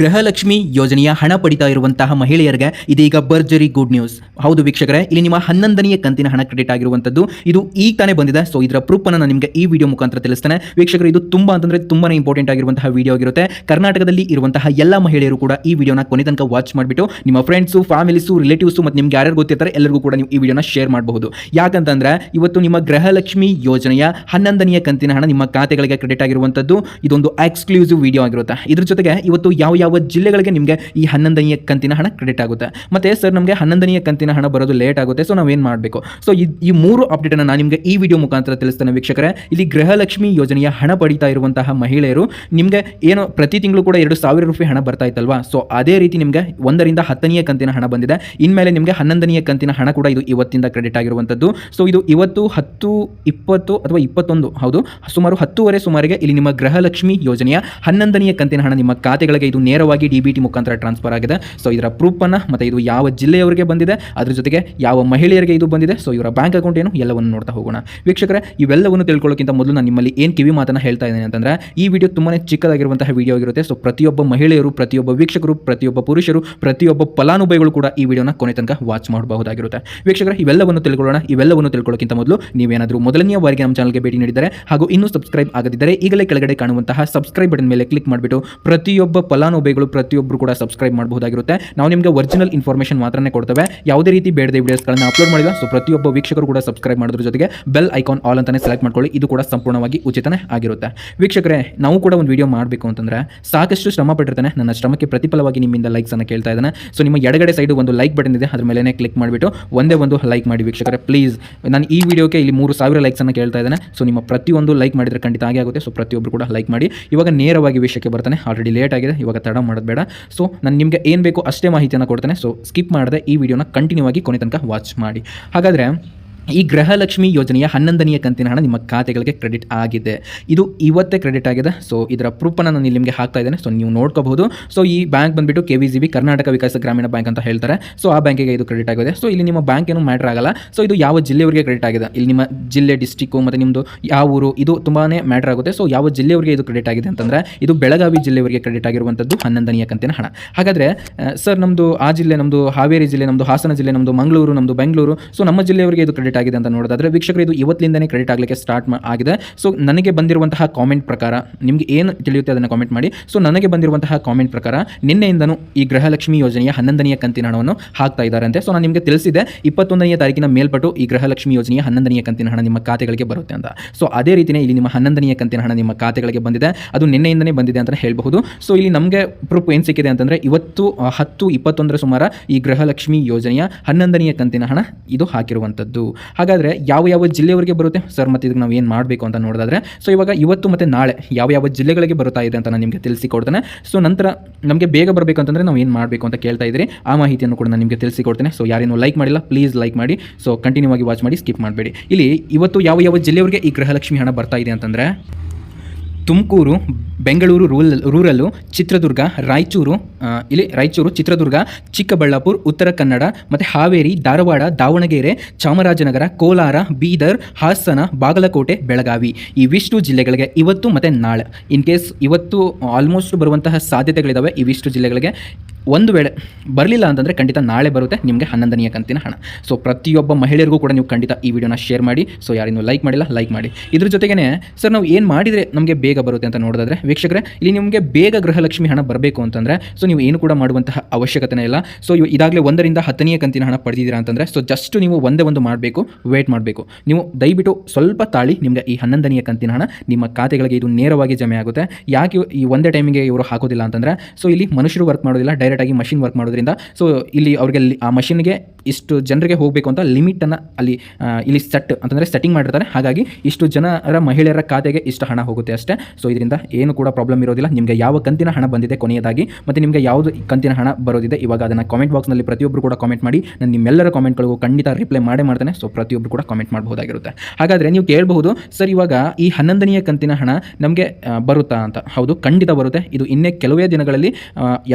ಗೃಹಲಕ್ಷ್ಮಿ ಯೋಜನೆಯ ಹಣ ಪಡಿತಾ ಇರುವಂತಹ ಮಹಿಳೆಯರಿಗೆ ಇದೀಗ ಬರ್ಜರಿ ಗುಡ್ ನ್ಯೂಸ್ ಹೌದು ವೀಕ್ಷಕರೇ, ಇಲ್ಲಿ ನಿಮ್ಮ ಹನ್ನೊಂದನೆಯ ಕಂತಿನ ಹಣ ಕ್ರೆಡಿಟ್ ಆಗಿರುವಂತದ್ದು ಇದು ಈಗ ತಾನೇ ಬಂದಿದೆ ಸೊ ಇದರ ಪ್ರೂಫ್ ಅನ್ನು ನಾನು ನಿಮಗೆ ಈ ವಿಡಿಯೋ ಮುಖಾಂತರ ತಿಳಿಸ್ತೇನೆ. ವೀಕ್ಷಕರು, ಇದು ತುಂಬಾ ಅಂತಂದ್ರೆ ತುಂಬಾನೇ ಇಂಪಾರ್ಟೆಂಟ್ ಆಗಿರುವಂತಹ ವಿಡಿಯೋ ಆಗಿರುತ್ತೆ. ಕರ್ನಾಟಕದಲ್ಲಿ ಇರುವಂತಹ ಎಲ್ಲ ಮಹಿಳೆಯರು ಕೂಡ ಈ ವಿಡಿಯೋನ ಕೊನೆ ತನಕ ವಾಚ್ ಮಾಡಿಬಿಟ್ಟು, ನಿಮ್ಮ ಫ್ರೆಂಡ್ಸು ಫ್ಯಾಮಿಲೀಸು ರಿಲೇಟಿವ್ಸು ಮತ್ತು ನಿಮ್ಗೆ ಯಾರ್ಯಾರು ಗೊತ್ತಿರ್ತಾರೆ, ಎಲ್ಲರಿಗೂ ಕೂಡ ನೀವು ಈ ವಿಡಿಯೋನ ಶೇರ್ ಮಾಡಬಹುದು. ಯಾಕಂತಂದ್ರೆ, ಇವತ್ತು ನಿಮ್ಮ ಗೃಹಲಕ್ಷ್ಮಿ ಯೋಜನೆಯ ಹನ್ನೊಂದನೆಯ ಕಂತಿನ ಹಣ ನಿಮ್ಮ ಖಾತೆಗಳಿಗೆ ಕ್ರೆಡಿಟ್ ಆಗಿರುವಂತದ್ದು ಇದೊಂದು ಎಕ್ಸ್ಕ್ಲೂಸಿವ್ ವಿಡಿಯೋ ಆಗಿರುತ್ತೆ. ಇದ್ರ ಜೊತೆಗೆ ಇವತ್ತು ಯಾವ ಯಾವ ಜಿಲ್ಲೆಗಳಿಗೆ ನಿಮಗೆ ಈ ಹನ್ನೊಂದನೆಯ ಕಂತಿನ ಹಣ ಕ್ರೆಡಿಟ್ ಆಗುತ್ತೆ. ಮತ್ತೆ ಸರ್ ನಮಗೆ ಹನ್ನೊಂದನೆಯ ಕಂತಿನ ಹಣ ಬರೋದು ಲೇಟ್ ಆಗುತ್ತೆ ಸೊ ನಾವೇನು ಮಾಡಬೇಕು? ಸೊ ಈ ಮೂರು ಅಪ್ಡೇಟನ್ನು ನಾನು ನಿಮಗೆ ಈ ವಿಡಿಯೋ ಮುಖಾಂತರ ತಿಳಿಸ್ತೇನೆ ವೀಕ್ಷಕರೇ. ಇಲ್ಲಿ ಗೃಹಲಕ್ಷ್ಮಿ ಯೋಜನೆಯ ಹಣ ಪಡೀತಾ ಇರುವಂತಹ ಮಹಿಳೆಯರು, ನಿಮಗೆ ಏನು ಪ್ರತಿ ತಿಂಗಳು ಕೂಡ ಎರಡು ಸಾವಿರ ರೂಪಾಯಿ ಹಣ ಬರ್ತಾ ಇತ್ತಲ್ವಾ? ಸೊ ಅದೇ ರೀತಿ ನಿಮಗೆ ಒಂದರಿಂದ ಹತ್ತನೆಯ ಕಂತಿನ ಹಣ ಬಂದಿದೆ. ಇನ್ಮೇಲೆ ನಿಮಗೆ ಹನ್ನೊಂದನೆಯ ಕಂತಿನ ಹಣ ಕೂಡ ಇದು ಇವತ್ತಿಂದ ಕ್ರೆಡಿಟ್ ಆಗಿರುವಂಥದ್ದು. ಸೊ ಇದು ಇವತ್ತು ಹತ್ತು, ಇಪ್ಪತ್ತು ಅಥವಾ ಇಪ್ಪತ್ತೊಂದು, ಹೌದು, ಸುಮಾರು ಹತ್ತುವರೆ ಸುಮಾರಿಗೆ ಇಲ್ಲಿ ನಿಮ್ಮ ಗೃಹಲಕ್ಷ್ಮಿ ಯೋಜನೆಯ ಹನ್ನೊಂದನೆಯ ಕಂತಿನ ಹಣ ನಿಮ್ಮ ಖಾತೆಗಳಿಗೆ ಇದು ನೇರವಾಗಿ ಡಿ ಬಿ ಟಿ ಮುಖಾಂತರ ಟ್ರಾನ್ಸ್ಫರ್ ಆಗಿದೆ. ಸೊ ಇದರ ಪ್ರೂಫನ್ನು ಮತ್ತು ಇದು ಯಾವ ಜಿಲ್ಲೆಯವರಿಗೆ ಬಂದಿದೆ, ಅದ್ರ ಜೊತೆಗೆ ಯಾವ ಮಹಿಳೆಯರಿಗೆ ಇದು ಬಂದಿದೆ ಸೊ ಇವರ ಬ್ಯಾಂಕ್ ಅಕೌಂಟ್ ಏನು, ಎಲ್ಲವನ್ನು ನೋಡ್ತಾ ಹೋಗೋಣ. ವೀಕ್ಷಕರೇ, ಇವೆಲ್ಲವನ್ನು ತಿಳ್ಕೊಳ್ಳೋಕ್ಕಿಂತ ಮೊದಲು ನಾನು ನಿಮ್ಮಲ್ಲಿ ಏನು ಕಿವಿ ಮಾತನ್ನು ಹೇಳ್ತಾ ಇದ್ದೇನೆ ಅಂತಂದರೆ, ಈ ವಿಡಿಯೋ ತುಂಬಾ ಚಿಕ್ಕದಾಗಿರುವಂತಹ ವಿಡಿಯೋ ಆಗಿರುತ್ತೆ. ಸೊ ಪ್ರತಿಯೊಬ್ಬ ಮಹಿಳೆಯರು, ಪ್ರತಿಯೊಬ್ಬ ವೀಕ್ಷಕರು, ಪ್ರತಿಯೊಬ್ಬ ಪುರುಷರು, ಪ್ರತಿಯೊಬ್ಬ ಫಲಾನುಭವಿಗಳು ಕೂಡ ಈ ವಿಡಿಯೋನ ಕೊನೆ ತನಕ ವಾಚ್ ಮಾಡಬಹುದಾಗಿರುತ್ತೆ. ವೀಕ್ಷಕರ, ಇವೆಲ್ಲವನ್ನು ತಿಳ್ಕೊಳ್ಳೋಣ, ಇವೆಲ್ಲವನ್ನು ತಿಳ್ಕೊಳ್ಳೋಕ್ಕಿಂತ ಮೊದಲು ನೀವೇನಾದರೂ ಮೊದಲನೆಯ ಬಾರಿಗೆ ನಮ್ಮ ಚಾನಲ್ಗೆ ಭೇಟಿ ನೀಡಿದರೆ ಹಾಗೂ ಇನ್ನೂ ಸಬ್ಸ್ಕ್ರೈಬ್ ಆಗದಿದ್ದರೆ ಈಗಲೇ ಕೆಳಗಡೆ ಕಾಣುವಂತಹ ಸಬ್ಸ್ಕ್ರೈಬ್ ಬಟನ್ ಮೇಲೆ ಕ್ಲಿಕ್ ಮಾಡಿಬಿಟ್ಟು ಪ್ರತಿಯೊಬ್ಬ ಫಲಾನುಭವಿಗಳು ಪ್ರತಿಯೊಬ್ಬರು ಕೂಡ ಸಬ್ಸ್ಕ್ರೈಬ್ ಮಾಡಬಹುದಾಗಿರುತ್ತೆ. ನಾವು ನಿಮಗೆ ಒರಿಜಿನಲ್ ಇನ್ಫಾರ್ಮೇಷನ್ ಮಾತ್ರನೇ ಕೊಡ್ತೇವೆ. ಯಾವುದೇ ರೀತಿ ಬೇಡದೆ ವಿಡಿಯೋಸ್ಗಳನ್ನ ಅಪ್ಲೋಡ್ ಮಾಡಿಲ್ಲ ಸೊ ಪ್ರತಿಯೊಬ್ಬ ವೀಕ್ಷಕರು ಕೂಡ ಸಬ್ಸ್ಕ್ರೈಬ್ ಮಾಡೋದ್ರ ಜೊತೆಗೆ ಬೆಲ್ ಐಕಾನ್ ಆಲ್ ಅಂತಾನೆ ಸೆಲೆಕ್ಟ್ ಮಾಡ್ಕೊಳ್ಳಿ. ಇದು ಕೂಡ ಸಂಪೂರ್ಣವಾಗಿ ಉಚಿತನೇ ಆಗಿರುತ್ತೆ. ವೀಕ್ಷಕರೇ, ನಾವು ಕೂಡ ಒಂದು ವಿಡಿಯೋ ಮಾಡಬೇಕು ಅಂತಂದ್ರೆ ಸಾಕಷ್ಟು ಶ್ರಮ ಪಟ್ಟಿರ್ತಾನೆ. ನನ್ನ ಶ್ರಮಕ್ಕೆ ಪ್ರತಿಫಲವಾಗಿ ನಿಮ್ಮಿಂದ ಲೈಕ್ಸ್ ಅನ್ನು ಕೇಳ್ತಾ ಇದ್ದಾನೆ. ಸೊ ನಿಮ್ಮ ಎಡಗಡೆ ಸೈಡ್ ಒಂದು ಲೈಕ್ ಬಟನ್ ಇದೆ, ಅದ್ರ ಮೇಲೆ ಕ್ಲಿಕ್ ಮಾಡಿಬಿಟ್ಟು ಒಂದೇ ಒಂದು ಲೈಕ್ ಮಾಡಿ ವೀಕ್ಷಕರೇ ಪ್ಲೀಸ್ ನಾನು ಈ ವಿಡಿಯೋಕ್ಕೆ ಇಲ್ಲಿ ಮೂರು ಸಾವಿರ ಲೈಕ್ಸ್ ಅನ್ನು ಕೇಳ್ತಾ ಇದ್ದಾನೆ. ಸೊ ನಿಮ್ಮ ಪ್ರತಿಯೊಂದು ಲೈಕ್ ಮಾಡಿದ್ರೆ ಖಂಡಿತ ಆಗಿ ಆಗುತ್ತೆ. ಸೊ ಪ್ರತಿಯೊಬ್ಬರು ಕೂಡ ಲೈಕ್ ಮಾಡಿ. ಇವಾಗ ನೇರವಾಗಿ ವಿಷಯಕ್ಕೆ ಬರ್ತಾನೆ. ಆಲ್ರೆಡಿ ಲೇಟ್ ಆಗಿದೆ. ಇವಾಗ ತಡ ಮಾಡೋದು ಬೇಡ. ಸೊ ನಾನು ನಿಮಗೆ ಏನು ಬೇಕು ಅಷ್ಟೇ ಮಾಹಿತಿಯನ್ನು ಕೊಡ್ತೇನೆ. ಸೊ ಸ್ಕಿಪ್ ಮಾಡದೆ ಈ ವಿಡಿಯೋನ ಕಂಟಿನ್ಯೂ ಆಗಿ ಕೊನೆ ತನಕ ವಾಚ್ ಮಾಡಿ. ಹಾಗಾದರೆ ಈ ಗೃಹಲಕ್ಷ್ಮಿ ಯೋಜನೆಯ ಹನ್ನೊಂದನೆಯ ಕಂತಿನ ಹಣ ನಿಮ್ಮ ಖಾತೆಗಳಿಗೆ ಕ್ರೆಡಿಟ್ ಆಗಿದೆ. ಇದು ಇವತ್ತೇ ಕ್ರೆಡಿಟ್ ಆಗಿದೆ. ಸೊ ಇದರ ಪ್ರೂಫನ್ನು ನಾನು ಇಲ್ಲಿ ನಿಮಗೆ ಹಾಕ್ತಾ ಇದ್ದೇನೆ. ಸೊ ನೀವು ನೋಡ್ಕೋಬಹುದು. ಸೊ ಈ ಬ್ಯಾಂಕ್ ಬಂದುಬಿಟ್ಟು K V G B Karnataka Vikasa Grameena bank ಅಂತ ಹೇಳ್ತಾರೆ. ಸೊ ಆ ಬ್ಯಾಂಕಿಗೆ ಇದು ಕ್ರೆಡಿಟ್ ಆಗಿದೆ. ಸೊ ಇಲ್ಲಿ ನಿಮ್ಮ ಬ್ಯಾಂಕ್ ಏನು ಮ್ಯಾಟರ್ ಆಗಲ್ಲ. ಸೊ ಇದು ಯಾವ ಜಿಲ್ಲೆಯವರಿಗೆ ಕ್ರೆಡಿಟ್ ಆಗಿದೆ? ಇಲ್ಲಿ ನಿಮ್ಮ ಜಿಲ್ಲೆ ಡಿಸ್ಟಿಕ್ಕು ಮತ್ತು ನಿಮ್ಮದು ಯಾವ ಊರು, ಇದು ತುಂಬಾ ಮ್ಯಾಟರ್ ಆಗುತ್ತೆ. ಸೊ ಯಾವ ಜಿಲ್ಲೆಯವರಿಗೆ ಇದು ಕ್ರೆಡಿಟ್ ಆಗಿದೆ ಅಂತಂದರೆ, ಇದು ಬೆಳಗಾವಿ ಜಿಲ್ಲೆಯವರಿಗೆ ಕ್ರೆಡಿಟ್ ಆಗಿರುವಂಥದ್ದು ಹನ್ನೊಂದನೆಯ ಕಂತಿನ ಹಣ. ಹಾಗಾದರೆ ಸರ್ ನಮ್ಮದು ಆ ಜಿಲ್ಲೆ ನಮ್ಮದು ಹಾವೇರಿ ಜಿಲ್ಲೆ ನಮ್ಮದು ಹಾಸನ ಜಿಲ್ಲೆ ನಮ್ಮದು ಮಂಗಳೂರು ನಮ್ಮದು ಬೆಂಗಳೂರು ಸೊ ನಮ್ಮ ಜಿಲ್ಲೆಯವರಿಗೆ ಇದು ಕ್ರೆಡಿಟ್ ಆಗಿದೆ ಅಂತ ನೋಡೋದಾದ್ರೆ ವೀಕ್ಷಕರು, ಇದು ಇವತ್ತಿಂದನೇ ಕ್ರೆಡಿಟ್ ಆಗಲಿಕ್ಕೆ ಸ್ಟಾರ್ಟ್ ಆಗಿದೆ. ಸೊ ನನಗೆ ಬಂದಿರುವಂತಹ ಕಾಮೆಂಟ್ ಪ್ರಕಾರ, ನಿಮಗೆ ಏನು ತಿಳಿಯುತ್ತೆ ಅದನ್ನು ಕಾಮೆಂಟ್ ಮಾಡಿ. ಸೊ ನನಗೆ ಬಂದಿರುವಂತಹ ಕಾಮೆಂಟ್ ಪ್ರಕಾರ, ನಿನ್ನೆಯಿಂದನೂ ಈ ಗೃಹಲಕ್ಷ್ಮಿ ಯೋಜನೆಯ ಹನ್ನೊಂದನೆಯ ಕಂತಿನ ಹಣವನ್ನು ಹಾಕ್ತಾ ಇದ್ದಾರಂತೆ ಸೊ ನಾನು ನಿಮಗೆ ತಿಳಿಸಿದೆ, ಇಪ್ಪತ್ತೊಂದನೆಯ ತಾರೀಕಿನ ಮೇಲ್ಪಟ್ಟು ಈ ಗೃಹಲಕ್ಷ್ಮಿ ಯೋಜನೆಯ ಹನ್ನೊಂದನೆಯ ಕಂತಿನ ಹಣ ನಿಮ್ಮ ಖಾತೆಗಳಿಗೆ ಬರುತ್ತೆ ಅಂತ. ಸೊ ಅದೇ ರೀತಿಯೇ ಇಲ್ಲಿ ನಿಮ್ಮ ಹನ್ನೊಂದನೆಯ ಕಂತಿನ ಹಣ ನಿಮ್ಮ ಖಾತೆಗಳಿಗೆ ಬಂದಿದೆ. ಅದು ನಿನ್ನೆಯಿಂದನೇ ಬಂದಿದೆ ಅಂತ ಹೇಳಬಹುದು. ಸೊ ಇಲ್ಲಿ ನಮಗೆ ಪ್ರೂಫ್ ಏನು ಸಿಕ್ಕಿದೆ ಅಂತಂದರೆ, ಇವತ್ತು ಹತ್ತು ಇಪ್ಪತ್ತೊಂದರ ಸುಮಾರು ಈ ಗೃಹಲಕ್ಷ್ಮಿ ಯೋಜನೆಯ ಹನ್ನೊಂದನೆಯ ಕಂತಿನ ಹಣ ಇದು ಹಾಕಿರುವಂಥದ್ದು. ಹಾಗಾದರೆ ಯಾವ ಯಾವ ಜಿಲ್ಲೆಯವರಿಗೆ ಬರುತ್ತೆ? ಸರ್ ಮತ್ತು ಇದಕ್ಕೆ ನಾವು ಏನು ಮಾಡಬೇಕು ಅಂತ ನೋಡೋದಾದರೆ ಸೊ ಇವಾಗ ಇವತ್ತು ಮತ್ತು ನಾಳೆ ಯಾವ ಯಾವ ಜಿಲ್ಲೆಗಳಿಗೆ ಬರುತ್ತಾ ಇದೆ ಅಂತ ನಾನು ನಿಮಗೆ ತಿಳಿಸಿಕೊಡ್ತೇನೆ. ಸೊ ನಂತರ ನಮಗೆ ಬೇಗ ಬರಬೇಕು ಅಂತಂದರೆ ನಾವು ಏನು ಮಾಡಬೇಕು ಅಂತ ಕೇಳ್ತಾ ಇದ್ದೀರಿ, ಆ ಮಾಹಿತಿಯನ್ನು ಕೂಡ ನಾನು ನಿಮಗೆ ತಿಳಿಸಿಕೊಡ್ತೇನೆ. ಸೊ ಯಾರೇನು ಲೈಕ್ ಮಾಡಿಲ್ಲ ಪ್ಲೀಸ್ ಲೈಕ್ ಮಾಡಿ. ಸೊ ಕಂಟಿನ್ಯೂ ಆಗಿ ವಾಚ್ ಮಾಡಿ ಸ್ಕಿಪ್ ಮಾಡಬೇಡಿ. ಇಲ್ಲಿ ಇವತ್ತು ಯಾವ ಯಾವ ಜಿಲ್ಲೆಯವರಿಗೆ ಈ ಗೃಹಲಕ್ಷ್ಮಿ ಹಣ ಬರ್ತಾ ಇದೆ ಅಂತಂದರೆ, ತುಮಕೂರು ಬೆಂಗಳೂರು ರೂರಲ್ ರೂರಲ್ಲು, ಚಿತ್ರದುರ್ಗ, ರಾಯಚೂರು ಇಲ್ಲಿ ರಾಯಚೂರು, ಚಿತ್ರದುರ್ಗ, ಚಿಕ್ಕಬಳ್ಳಾಪುರ, ಉತ್ತರ ಕನ್ನಡ ಮತ್ತು ಹಾವೇರಿ, ಧಾರವಾಡ, ದಾವಣಗೆರೆ, ಚಾಮರಾಜನಗರ, ಕೋಲಾರ, ಬೀದರ್, ಹಾಸನ, ಬಾಗಲಕೋಟೆ, ಬೆಳಗಾವಿ. ಇವಿಷ್ಟು ಜಿಲ್ಲೆಗಳಿಗೆ ಇವತ್ತು ಮತ್ತು ನಾಳೆ. ಇನ್ ಕೇಸ್ ಇವತ್ತು ಆಲ್ಮೋಸ್ಟ್ ಬರುವಂತಹ ಸಾಧ್ಯತೆಗಳಿದ್ದಾವೆ ಇವಿಷ್ಟು ಜಿಲ್ಲೆಗಳಿಗೆ. ಒಂದು ವೇಳೆ ಬರಲಿಲ್ಲ ಅಂತಂದರೆ ಖಂಡಿತ ನಾಳೆ ಬರುತ್ತೆ, ನಿಮಗೆ ಹನ್ನೊಂದನೆಯ ಕಂತಿನ ಹಣ. ಸೊ ಪ್ರತಿಯೊಬ್ಬ ಮಹಿಳೆಯರಿಗೂ ಕೂಡ ನೀವು ಖಂಡಿತ ಈ ವಿಡಿಯೋನ ಶೇರ್ ಮಾಡಿ. ಸೊ ಯಾರಿನ್ನೂ ಲೈಕ್ ಮಾಡಿಲ್ಲ ಲೈಕ್ ಮಾಡಿ. ಇದ್ರ ಜೊತೆಗೇ ಸರ್ ನಾವು ಏನು ಮಾಡಿದರೆ ನಮಗೆ ಬೇಗ ಬರುತ್ತೆ ಅಂತ ನೋಡೋದಾದ್ರೆ, ವೀಕ್ಷಕರೇ, ಇಲ್ಲಿ ನಿಮಗೆ ಬೇಗ ಗೃಹಲಕ್ಷ್ಮಿ ಹಣ ಬರಬೇಕು ಅಂತಂದರೆ ಸೊ ನೀವು ಏನು ಕೂಡ ಮಾಡುವಂತಹ ಅವಶ್ಯಕತೆ ಇಲ್ಲ. ಸೊ ಇದಾಗಲೇ ಒಂದರಿಂದ ಹತ್ತನೆಯ ಕಂತಿನ ಹಣ ಪಡೆದಿದ್ದೀರಾ ಅಂತಂದರೆ ಸೊ ಜಸ್ಟ್ ನೀವು ಒಂದೇ ಒಂದು ಮಾಡಬೇಕು ವೇಟ್ ಮಾಡಬೇಕು. ನೀವು ದಯವಿಟ್ಟು ಸ್ವಲ್ಪ ತಾಳಿ ನಿಮಗೆ ಈ ಹನ್ನೊಂದನೆಯ ಕಂತಿನ ಹಣ, ನಿಮ್ಮ ಖಾತೆಗಳಿಗೆ ಇದು ನೇರವಾಗಿ ಜಮೆ ಆಗುತ್ತೆ. ಯಾಕೆ ಈ ಒಂದೇ ಟೈಮಿಗೆ ಇವರು ಹಾಕೋದಿಲ್ಲ ಅಂತಂದರೆ ಸೊ ಇಲ್ಲಿ ಮನುಷ್ಯರು ವರ್ಕ್ ಮಾಡೋದಿಲ್ಲ ಡೈರೆಕ್ಟಾಗಿ ಮಷಿನ್ ವರ್ಕ್ ಮಾಡೋದ್ರಿಂದ. ಸೊ ಇಲ್ಲಿ ಅವರಿಗೆ ಆ ಮಷಿನ್ಗೆ ಇಷ್ಟು ಜನರಿಗೆ ಹೋಗಬೇಕು ಅಂತ ಲಿಮಿಟನ್ನು ಅಲ್ಲಿ ಇಲ್ಲಿ ಸೆಟ್ ಅಂತಂದರೆ ಸೆಟ್ಟಿಂಗ್ ಮಾಡಿರ್ತಾರೆ. ಹಾಗಾಗಿ ಇಷ್ಟು ಜನರ ಮಹಿಳೆಯರ ಖಾತೆಗೆ ಇಷ್ಟು ಹಣ ಹೋಗುತ್ತೆ ಅಷ್ಟೇ. ಸೊ ಇದರಿಂದ ಏನು ಕೂಡ ಪ್ರಾಬ್ಲಮ್ ಇರೋದಿಲ್ಲ. ನಿಮಗೆ ಯಾವ ಕಂತಿನ ಹಣ ಬಂದಿದೆ ಕೊನೆಯದಾಗಿ, ಮತ್ತು ನಿಮಗೆ ಯಾವುದು ಕಂತಿನ ಹಣ ಬರೋದಿದೆ, ಇವಾಗ ಅದನ್ನು ಕಾಮೆಂಟ್ ಬಾಕ್ಸ್ನಲ್ಲಿ ಪ್ರತಿಯೊಬ್ಬರು ಕೂಡ ಕಾಮೆಂಟ್ ಮಾಡಿ. ನಾನು ನಿಮ್ಮೆಲ್ಲರ ಕಾಮೆಂಟ್ಗಳಿಗೂ ಖಂಡಿತ ರಿಪ್ಲೈ ಮಾಡೇ ಮಾಡ್ತೇನೆ. ಸೊ ಪ್ರತಿಯೊಬ್ಬರು ಕೂಡ ಕಾಮೆಂಟ್ ಮಾಡಬಹುದಾಗಿರುತ್ತೆ. ಹಾಗಾದರೆ ನೀವು ಕೇಳಬಹುದು, ಸರ್, ಇವಾಗ ಈ ಹನ್ನೊಂದನೆಯ ಕಂತಿನ ಹಣ ನಮಗೆ ಬರುತ್ತಾ ಅಂತ. ಹೌದು, ಖಂಡಿತ ಬರುತ್ತೆ. ಇದು ಇನ್ನೇ ಕೆಲವೇ ದಿನಗಳಲ್ಲಿ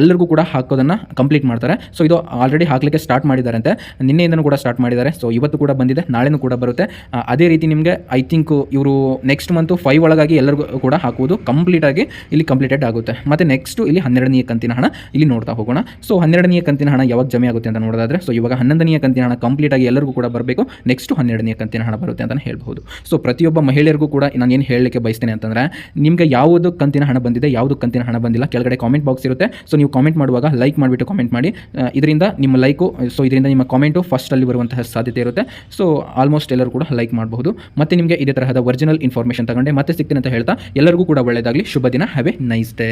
ಎಲ್ಲರಿಗೂ ಕೂಡ ಹಾಕೋದನ್ನು ಕಂಪ್ಲೀಟ್ ಮಾಡ್ತಾರೆ. ಸೊ ಇದು ಆಲ್ರೆಡಿ ಹಾಕಲಿಕ್ಕೆ ಸ್ಟಾರ್ಟ್ ಮಾಡಿದ್ದಾರಂತೆ ನಿನ್ನೆಯಿಂದನೂ ಕೂಡ ಸ್ಟಾರ್ಟ್ ಮಾಡಿದ್ದಾರೆ. ಸೊ ಇವತ್ತು ಕೂಡ ಬಂದಿದೆ, ನಾಳೆನೂ ಕೂಡ ಬರುತ್ತೆ. ಅದೇ ರೀತಿ ನಿಮಗೆ ಐ ಥಿಂಕ್ ಇವರು ನೆಕ್ಸ್ಟ್ ಮಂತು ಫೈವ್ ಒಳಗಾಗಿ ಎಲ್ಲರಿಗೂ ಕೂಡ ಹಾಕುವುದು ಕಂಪ್ಲೀಟಾಗಿ ಇಲ್ಲಿ ಕಂಪ್ಲೀಟೆಡ್ ಆಗುತ್ತೆ. ಮತ್ತು ನೆಕ್ಸ್ಟು ಇಲ್ಲಿ ಹನ್ನೆರಡನೆಯ ಕಂತಿನ ಹಣ ಇಲ್ಲಿ ನೋಡ್ತಾ ಹೋಗೋಣ. ಸೊ ಹನ್ನೆರಡನೇ ಕಂತಿನ ಹಣ ಯಾವಾಗ ಜಮೆ ಆಗುತ್ತೆ ಅಂತ ನೋಡೋದಾದ್ರೆ ಸೊ ಇವಾಗ ಹನ್ನೊಂದನೆಯ ಕಂತಿನ ಹಣ ಕಂಪ್ಲೀಟ್ ಆಗಿ ಎಲ್ಲರಿಗೂ ಕೂಡ ಬರಬೇಕು. ನೆಕ್ಸ್ಟ್ ಹನ್ನೆರಡನೆಯ ಕಂತಿನ ಹಣ ಬರುತ್ತೆ ಅಂತಲೇ ಹೇಳಬಹುದು. ಸೊ ಪ್ರತಿಯೊಬ್ಬ ಮಹಿಳೆಯರಿಗೂ ಕೂಡ ನಾನು ಏನು ಹೇಳಲಿಕ್ಕೆ ಬಯಸ್ತೇನೆ ಅಂತಂದರೆ, ನಿಮಗೆ ಯಾವುದು ಕಂತಿನ ಹಣ ಬಂದಿದೆ, ಯಾವುದು ಕಂತಿನ ಹಣ ಬಂದಿಲ್ಲ, ಕೆಳಗಡೆ ಕಾಮೆಂಟ್ ಬಾಕ್ಸ್ ಇರುತ್ತೆ. ಸೊ ನೀವು ಕಾಮೆಂಟ್ ಮಾಡುವಾಗ ಲೈಕ್ ಮಾಡಿಬಿಟ್ಟು ಕಾಮೆಂಟ್ ಮಾಡಿ. ಇದರಿಂದ ನಿಮ್ಮ ಲೈಕು ಸೊ ಇದರಿಂದ ನಿಮ್ಮ ಕಾಮೆಂಟು ಫಸ್ಟಲ್ಲಿ ಬರುವಂತಹ ಸಾಧ್ಯತೆ ಇರುತ್ತೆ. ಸೊ ಆಲ್ಮೋಸ್ಟ್ ಎಲ್ಲರೂ ಕೂಡ ಲೈಕ್ ಮಾಡಬಹುದು. ಮತ್ತೆ ನಿಮಗೆ ಇದೇ ತರಹದ ಒರಿಜಿನಲ್ ಇನ್ಫಾರ್ಮೇಷನ್ ತಗೊಂಡೆ. ಮತ್ತೆ ಸಿಗ್ತೀನಿ ಅಂತ ಹೇಳ್ತಾ, ಎಲ್ಲರಿಗೂ ಕೂಡ ಒಳ್ಳೆಯದಾಗಲಿ ಶುಭ ದಿನ. Have A nice day